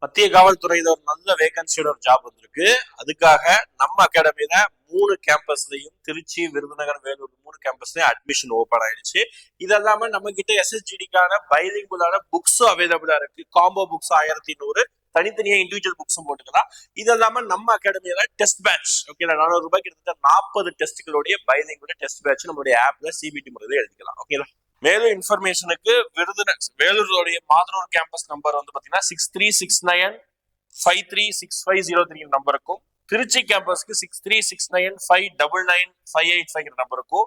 மத்திய காவல்துறையில ஒரு நல்ல வேகன்சியோட ஒரு ஜாப் வந்திருக்கு. அதுக்காக நம்ம அகாடமியில மூணு கேம்பஸ்லயும் திருச்சி விருதுநகர் வேலூர் மூணு கேம்பஸ்லயும் அட்மிஷன் ஓபன் ஆயிடுச்சு. இது நம்ம கிட்ட எஸ்எஸ்ஜிடிக்கான பைலிங்குலான புக்ஸும் அவைலபிளா இருக்கு. காம்போ புக்ஸ் ஆயிரத்தி நூறு. தனித்தனியா இண்டிவிஜுவல் புக்ஸும் போட்டுக்கலாம். இது இல்லாம நம்ம அகாடமியில டெஸ்ட் பேட்ச் ஓகே நானூறு ரூபாய் கிட்டத்தட்ட நாற்பது டெஸ்ட்டுகளுடைய பைலிங்குல டெஸ்ட் பேட்ச் நம்மளுடைய ஆப்ல சிபிடி முறையில எழுதிக்கலாம். ஓகேங்களா மேலும் இன்ஃபர்மேஷனுக்கு விருதுநகர் வேலூருடைய மாதனூர் கேம்பஸ் நம்பர் வந்து பார்த்தீங்கன்னா six three six nine five three six five zero three நம்பருக்கும் Trichy கேம்பஸ்க்கு six three six nine five double nine five eight five நம்பருக்கும்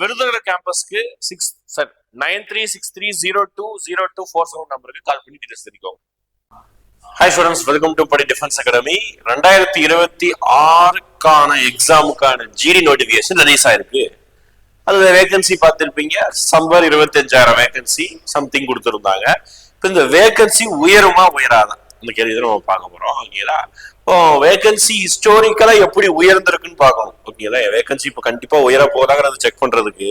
Virudhunagar கேம்பஸ்க்கு six sir nine three six three zero two zero two four seven நம்பருக்கு call பண்ணி details தெரிவிக்கும் hi students welcome to Padi defence academy ரெண்டாயிரத்தி இருபத்தி ஆறுக்கான எக்ஸாமுக்கான GD notification release ஆயிருக்கு. அதுல வேகன்சி பார்த்திருப்பீங்க. சம்பர் இருபத்தஞ்சாயிரம் வேகன்சி சம்திங் கொடுத்துருந்தாங்க. இப்போ இந்த வேகன்சி உயருமா உயராதான் அந்த கேள்வி தான் நம்ம பார்க்க போறோம். ஓகேங்களா? இப்போ வேகன்சி ஹிஸ்டோரிக்கலா எப்படி உயர்ந்திருக்குன்னு பார்க்கணும். ஓகேங்களா? வேகன்சி இப்போ கண்டிப்பா உயர போதாங்கிறத செக் பண்றதுக்கு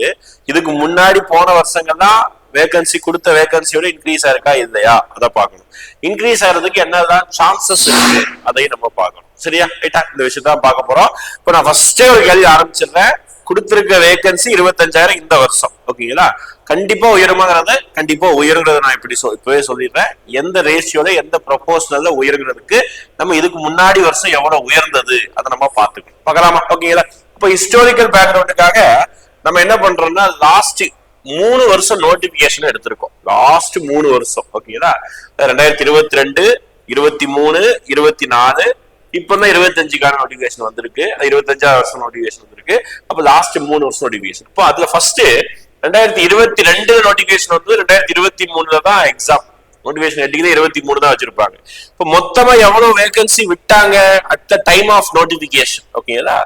இதுக்கு முன்னாடி போன வருஷங்கள்லாம் வேகன்சி கொடுத்த வேகன்சியோட இன்க்ரீஸ் ஆயிருக்கா இல்லையா? அதை பார்க்கணும். இன்க்ரீஸ் ஆகிறதுக்கு என்னதான் சான்சஸ் இருக்கு அதையும் நம்ம பார்க்கணும். சரியா? ரைட்டா இந்த விஷயத்தான் பார்க்க போறோம். இப்போ நான் ஃபர்ஸ்டே ஒரு கேள்வி ஆரம்பிச்சிடுறேன். கொடுத்திருக்க வேகன்சி இருபத்தஞ்சாயிரம் இந்த வருஷம். ஓகேங்களா கண்டிப்பா உயருமாங்கிறத கண்டிப்பா உயருங்கிறத நான் இப்படி சொல் இப்பவே சொல்லிடுறேன். எந்த ரேஷியோல எந்த ப்ரொபோஷனல்ல உயர்கிறதுக்கு நம்ம இதுக்கு முன்னாடி வருஷம் எவ்வளவு உயர்ந்தது? அதை நம்ம பார்த்துக்கணும். பார்க்கலாமா? ஓகேங்களா இப்போ ஹிஸ்டாரிக்கல் பேக்ரவுண்டுக்காக நம்ம என்ன பண்றோம்னா லாஸ்ட் மூணு வருஷம் நோட்டிபிகேஷன் எடுத்திருக்கோம். லாஸ்ட் மூணு வருஷம். ஓகேங்களா ரெண்டாயிரத்தி இருபத்தி ரெண்டு இருபத்தி மூணு இருபத்தி நாலு இப்பதான் இருபத்தஞ்சுக்கான நோட்டிபிகேஷன் வந்திருக்கு. அது இருபத்தஞ்சாவது வருஷம் நோட்டிபிகேஷன் வந்திருக்கு. அப்ப லாஸ்ட் மூணு வருஷம் நோட்டிபிகேஷன் இப்போ அதுல ஃபர்ஸ்ட் ரெண்டாயிரத்தி இருபத்தி ரெண்டு நோட்டிபிகேஷன் வந்து ரெண்டாயிரத்தி இருபத்தி மூணுல தான் எக்ஸாம் நோட்டிபிகேஷன் எடுக்கிறது இருபத்தி மூணு தான் வச்சிருப்பாங்க. இப்போ மொத்தமா எவ்வளவு வேகன்சி விட்டாங்க at the time of notification ஓகேங்களா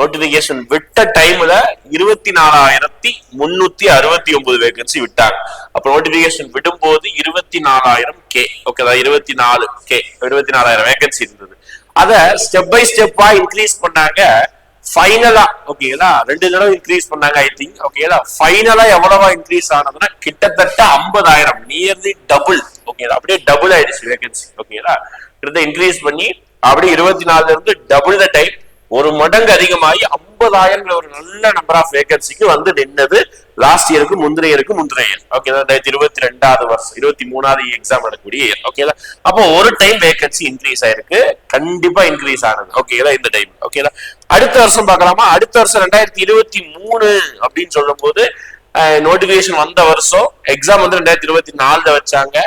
நோட்டிபிகேஷன் விட்ட டைம்ல இருபத்தி நாலாயிரத்தி முன்னூத்தி அறுபத்தி ஒன்பது வேகன்சி விட்டாங்க. அப்ப நோட்டிபிகேஷன் விடும்போது இருபத்தி நாலாயிரம் கே ஓகேதா இருபத்தி நாலு கே இருபத்தி நாலாயிரம் வேகன்சி இருந்தது. அத ஸ்டெப் பை ஸ்டெப்பா இன்க்ரீஸ் பண்ணாங்க. ஃபைனலா ஓகேங்களா ரெண்டு தடவை இன்க்ரீஸ் பண்ணாங்க ஐ திங்க் ஓகேங்களா ஃபைனலா எவ்வளவா இன்க்ரீஸ் ஆனதுன்னா கிட்டத்தட்ட ஐம்பதாயிரம் நியர்லி டபுள் ஓகேங்களா அப்படியே டபுள் ஆயிடுச்சு வேகன்சி ஓகேங்களா இருந்த இன்க்ரீஸ் பண்ணி அப்படியே இருபத்தி நாலுல இருந்து டபுள் த டைம் ஒரு மடங்கு அதிகமாகி ஐம்பதாயிரம் ஒரு நல்ல நம்பர் ஆஃப் வேகன்சிக்கு வந்து நின்னது லாஸ்ட் இயருக்கு முந்தின இயருக்கு முந்தின இயர் ஓகே ரெண்டாயிரத்தி இருபத்தி ரெண்டாவது வருஷம் இருபத்தி மூணாவது எக்ஸாம் நடக்கக்கூடிய இயர் ஓகேதா அப்போ ஒரு டைம் வேகன்சி இன்க்ரீஸ் ஆயிருக்கு. கண்டிப்பா இன்க்ரீஸ் ஆனது ஓகேதா இந்த டைம் ஓகேதா அடுத்த வருஷம் பார்க்கலாமா? அடுத்த வருஷம் ரெண்டாயிரத்தி இருபத்தி மூணு அப்படின்னு சொல்லும் போது நோட்டிபிகேஷன் வந்த வருஷம் எக்ஸாம் வந்து ரெண்டாயிரத்தி இருபத்தி நாலுல வச்சாங்க.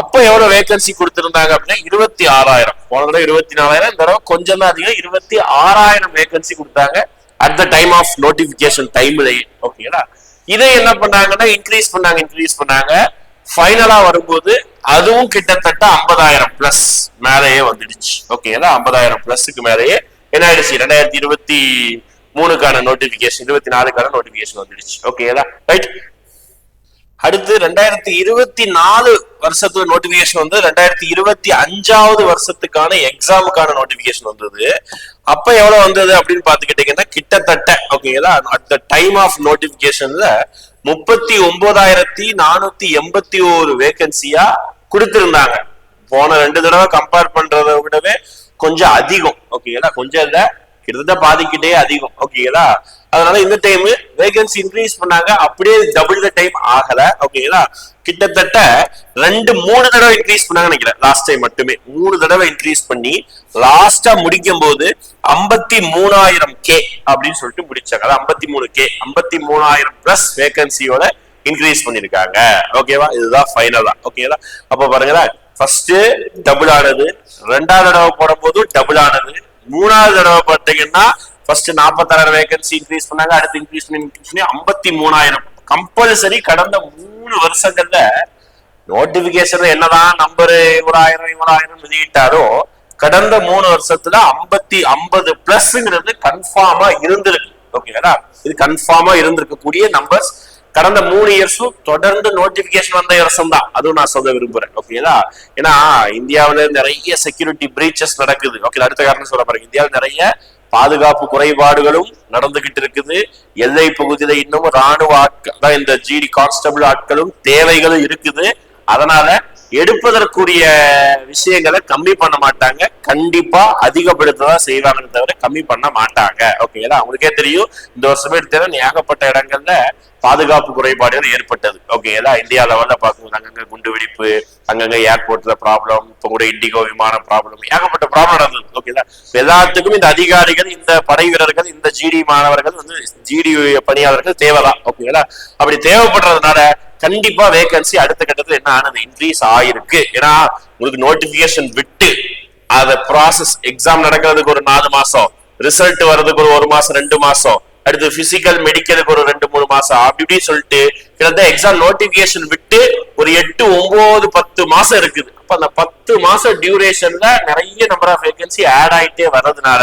அப்ப எவ்வளவு வேகன்சி கொடுத்திருந்தாங்க அப்படின்னா இருபத்தி ஆறாயிரம். போன தடவை இருபத்தி நாலாயிரம் இந்த தடவை கொஞ்சம் தான் அதிகம். இருபத்தி ஆறாயிரம் வேகன்சி கொடுத்தாங்க at the time of notification time ஓகேங்களா இதை என்ன பண்ணாங்கன்னா இன்க்ரீஸ் பண்ணாங்க இன்க்ரீஸ் பண்ணாங்க. ஃபைனலா வரும்போது அதுவும் கிட்டத்தட்ட ஐம்பதாயிரம் பிளஸ் மேலேயே வந்துடுச்சு. ஓகேங்களா ஐம்பதாயிரம் பிளஸ்க்கு மேலேயே என்ன ஆயிடுச்சு? ரெண்டாயிரத்தி இருபத்தி மூணுக்கான நோட்டிபிகேஷன் இருபத்தி நாலுக்கான நோட்டிபிகேஷன் வந்துடுச்சு. ஓகேங்களா ரைட் அடுத்து ரெண்டாயிரத்தி இருபத்தி நாலு வருஷத்துல நோட்டிபிகேஷன் வந்து ரெண்டாயிரத்தி இருபத்தி அஞ்சாவது வருஷத்துக்கான எக்ஸாமுக்கான நோட்டிபிகேஷன் வந்தது. அப்ப எவ்வளவு வந்தது அப்படின்னு பாத்துக்கிட்டீங்கன்னா கிட்டத்தட்ட ஓகேங்களா அட் த டைம் ஆஃப் நோட்டிபிகேஷன்ல முப்பத்தி ஒன்பதாயிரத்தி நானூத்தி எண்பத்தி ஒரு வேகன்சியா கொடுத்திருந்தாங்க. போன ரெண்டு தடவை கம்பேர் பண்றதை விடவே கொஞ்சம் அதிகம் ஓகேங்களா கொஞ்சம் இல்லை கிட்டத்தட்ட பாதிக்கிட்டே அதிகம். ஓகேங்களா அதனால இந்த டைம் வேகன்சி இன்க்ரீஸ் பண்ணாங்க. அப்படியே டபுள் த டைம் ஆகல. ஓகேங்களா கிட்டத்தட்ட ரெண்டு மூணு தடவை இன்க்ரீஸ் பண்ணாங்க நினைக்கிறேன். லாஸ்ட் டைம் மட்டுமே. மூணு தடவை இன்க்ரீஸ் பண்ணி லாஸ்டா முடிக்கும் போது ஐம்பத்தி மூணாயிரம் கே அப்படின்னு சொல்லிட்டு முடிச்சாங்க. அதாவது ஐம்பத்தி மூணு கே ஐம்பத்தி மூணாயிரம் பிளஸ் வேகன்சியோட இன்க்ரீஸ் பண்ணிருக்காங்க ஓகேவா இதுதான் ஃபைனலா ஓகேவா அப்ப பாருங்களா ஃபர்ஸ்ட் டபுள் ஆனது. ரெண்டாவது தடவை போடும் போது டபுள் ஆனது. மூணாவது தடவை பார்த்தீங்கன்னா ஃபர்ஸ்ட் நாற்பத்தாயிரம் வேகன்சி இன்க்ரீஸ் பண்ணாங்க அடுத்து இன்க்ரீஸ் பண்ணி இன்க்ரீஸ் பண்ணி ஐம்பத்தி மூணாயிரம் கம்பல்சரி கடந்த மூணு வருஷங்கள்ல நோட்டிபிகேஷன் என்னதான் நம்பரு இவராயிரம் இவராயிரம் வெளியிட்டாரோ கடந்த மூணு வருஷத்துல ஐம்பத்தி ஐம்பது பிளஸ்ங்கிறது கன்ஃபார்மா இருந்திருக்கு. ஓகேங்களா இது கன்ஃபார்மா இருந்திருக்கக்கூடிய நம்பர்ஸ் கடந்த மூணு இயர்ஸும் தொடர்ந்து நோட்டிபிகேஷன் வந்த இயர்ஸும் தான். அதுவும் நான் சொல்ல விரும்புறேன். ஓகேங்களா ஏன்னா இந்தியாவில நிறைய செக்யூரிட்டி பிரீச்சஸ் நடக்குது. ஓகே அடுத்த காரணம் சொல்ல பாருங்க இந்தியாவில் நிறைய பாதுகாப்பு குறைபாடுகளும் நடந்துகிட்டு இருக்குது. எல்லை பகுதியில இன்னும் ராணுவ ஆட்கள் அதான் இந்த ஜிடி கான்ஸ்டபிள் ஆட்களும் தேவைகளும் இருக்குது. அதனால எடுப்பதற்குரிய விஷயங்களை கம்மி பண்ண மாட்டாங்க. கண்டிப்பா அதிகப்படுத்ததான் செய்வாங்கன்னு தவிர கம்மி பண்ண மாட்டாங்க. ஓகேங்களா அவங்களுக்கே தெரியும் இந்த வருஷமே எடுத்தாலும் ஏகப்பட்ட இடங்கள்ல பாதுகாப்பு குறைபாடுகள் ஏற்பட்டது. ஓகேங்களா இந்தியா லெவல்ல பார்க்கும்போது அங்கங்க குண்டு வெடிப்பு அங்கங்க ஏர்போர்ட்ல ப்ராப்ளம் இப்ப கூட இண்டிகோ விமான ப்ராப்ளம் ஏகப்பட்ட ப்ராப்ளம் நடந்தது. ஓகேங்களா எல்லாத்துக்கும் இந்த அதிகாரிகள் இந்த படை வீரர்கள் இந்த ஜிடி மாணவர்கள் வந்து ஜிடி பணியாளர்கள் தேவைதான். ஓகேங்களா அப்படி தேவைப்படுறதுனால கண்டிப்பா வேகன்சி அடுத்த கட்டத்துல என்ன ஆனது? இன்க்ரீஸ் ஆயிருக்கு. ஏன்னா உங்களுக்கு நோட்டிபிகேஷன் விட்டு அத ப்ராசஸ் எக்ஸாம் நடக்கிறதுக்கு ஒரு நாலு மாசம் ரிசல்ட் வர்றதுக்கு ஒரு ஒரு மாசம் ரெண்டு மாசம் அடுத்து பிசிக்கல் மெடிக்கலுக்கு ஒரு ரெண்டு மூணு மாசம் அப்படி இப்படி சொல்லிட்டு கிட்டத்தட்ட எக்ஸாம் நோட்டிபிகேஷன் விட்டு ஒரு எட்டு ஒன்பது பத்து மாசம் இருக்குது. அப்ப அந்த பத்து மாசம் டியூரேஷன்ல நிறைய நம்பர் ஆஃப் வேகன்சி ஆட் ஆயிட்டே வர்றதுனால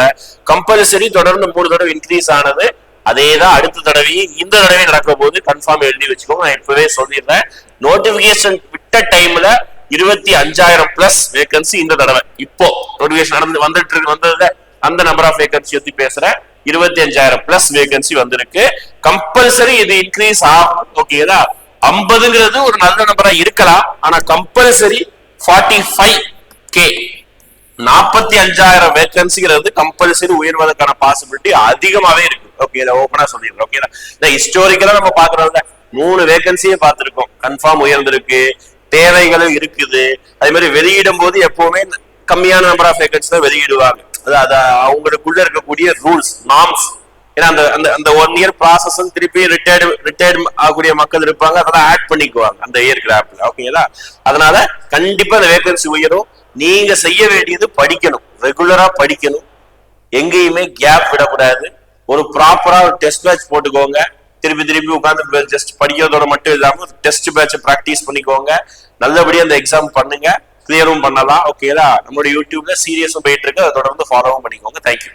கம்பல்சரி தொடர்ந்து மூணு தடவை இன்க்ரீஸ் ஆனது அதே தான் அடுத்த தடவையும் இந்த தடவையும் நடக்கும் போது கன்ஃபார்ம் எழுதி வச்சுக்கோங்க. நான் இப்பவே சொல்லிடுறேன். நோட்டிபிகேஷன் விட்ட டைம்ல இருபத்தி அஞ்சாயிரம் பிளஸ் வேகன்சி இந்த தடவை. இப்போ நோட்டிபிகேஷன் நடந்து வந்துட்டு இருக்கு வந்ததுல அந்த நம்பர் ஆஃப் வேகன்சி பத்தி பேசுறேன். இருபத்தி அஞ்சாயிரம் பிளஸ் வேகன்சி வந்திருக்கு. கம்பல்சரி இது இன்க்ரீஸ் ஆகும். ஓகேதா ஐம்பதுங்கிறது ஒரு நல்ல நம்பரா இருக்கலாம். ஆனா கம்பல்சரி ஃபார்ட்டி ஃபைவ் கே நாற்பத்தி அஞ்சாயிரம் வேகன்சிங்கிறது கம்பல்சரி உயர்வதற்கான பாசிபிலிட்டி அதிகமாவே இருக்கு. ஓகே இதை ஓப்பனா சொல்லிடுறேன் ஓகே இந்த ஹிஸ்டோரிக்கலா நம்ம பாக்குறோம்ல மூணு வேகன்சியே பார்த்திருக்கோம். கன்ஃபார்ம் உயர்ந்திருக்கு தேவைகளும் இருக்குது. அதே மாதிரி வெளியிடும் போது எப்பவுமே கம்மியான நம்பர் ஆஃப் வேகன்சி தான் வெளியிடுவாங்க. அது அவங்களுக்குள்ள இருக்கக்கூடிய ரூல்ஸ் நார்ம்ஸ் ஏன்னா அந்த அந்த அந்த ஒன் இயர் ப்ராசஸ் திருப்பி ரிட்டையர்டு ரிட்டையர்டு ஆகக்கூடிய மக்கள் இருப்பாங்க. அதெல்லாம் ஆட் பண்ணிக்குவாங்க அந்த இயர் கிராப்ல ஓகேங்களா அதனால கண்டிப்பா அந்த வேகன்சி உயரும். நீங்க செய்ய வேண்டியது படிக்கணும். ரெகுலரா படிக்கணும். எங்கேயுமே கேப் விடக்கூடாது. ஒரு ப்ராப்பரா ஒரு டெஸ்ட் பேட்ச் போட்டுக்கோங்க. திருப்பி திருப்பி உட்காந்து ஜஸ்ட் படிக்கிறதோட மட்டும் இல்லாம டெஸ்ட் பேட்ச் ப்ராக்டிஸ் பண்ணிக்கோங்க. நல்லபடியா அந்த எக்ஸாம் பண்ணுங்க. கிளியரும் பண்ணலாம். ஓகேதா நம்மளோட யூடியூப்ல சீரியஸும் போயிட்டு இருக்கு. அதை தொடர்ந்து ஃபாலோவும் பண்ணிக்கோங்க. தேங்க்யூ